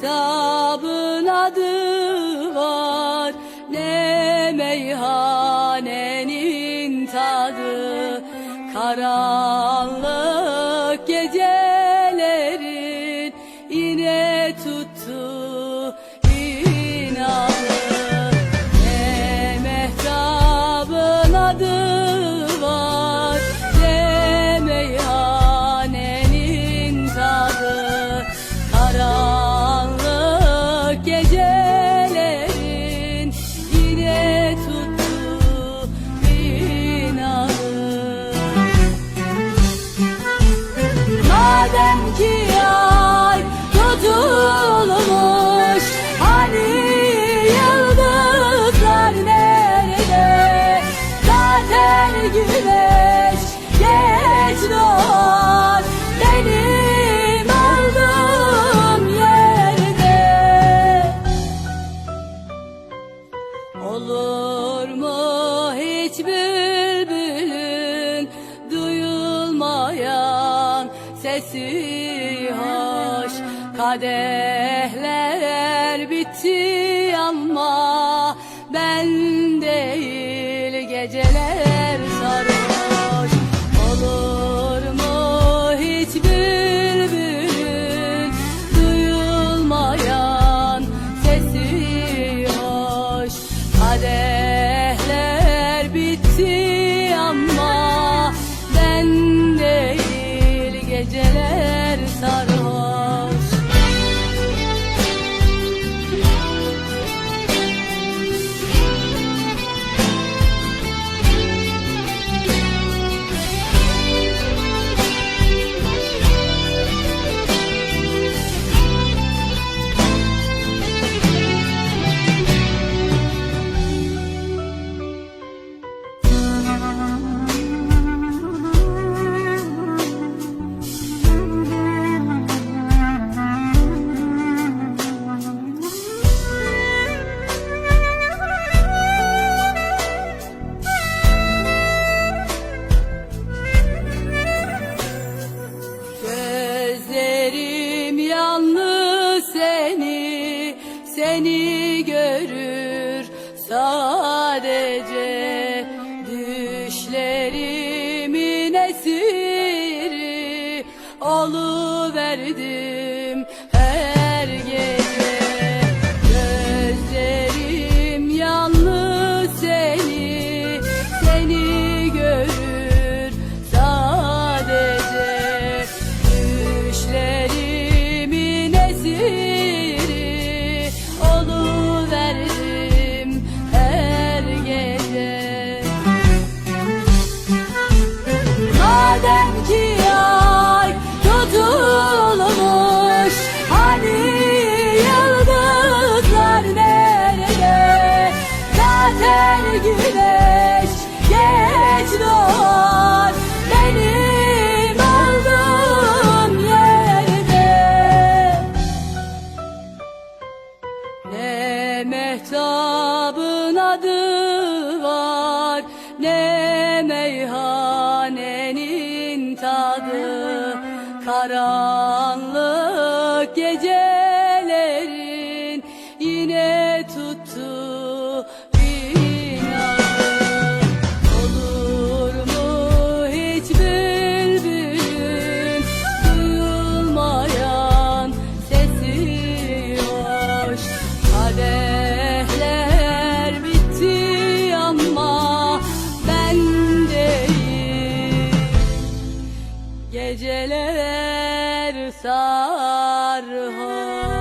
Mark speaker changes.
Speaker 1: hesabın adı var. Ne meyhanenin tadı Karanlık gecelerin yine tuttu inan sesi hoş Kadehler bitti ama ben değil geceler sarhoş. Olur mu hiç bülbülün duyulmayan sesi hoş? Kadehler geceler sarhoş seni görür. Sadece Düşlerimin esiri oluverdim güneş geç doğar. Benim olduğum yerde. Ne mehtabın adı var Ne meyhanenin tadı. Karanlık gecelerin Yine tuttu Geceler sarhoş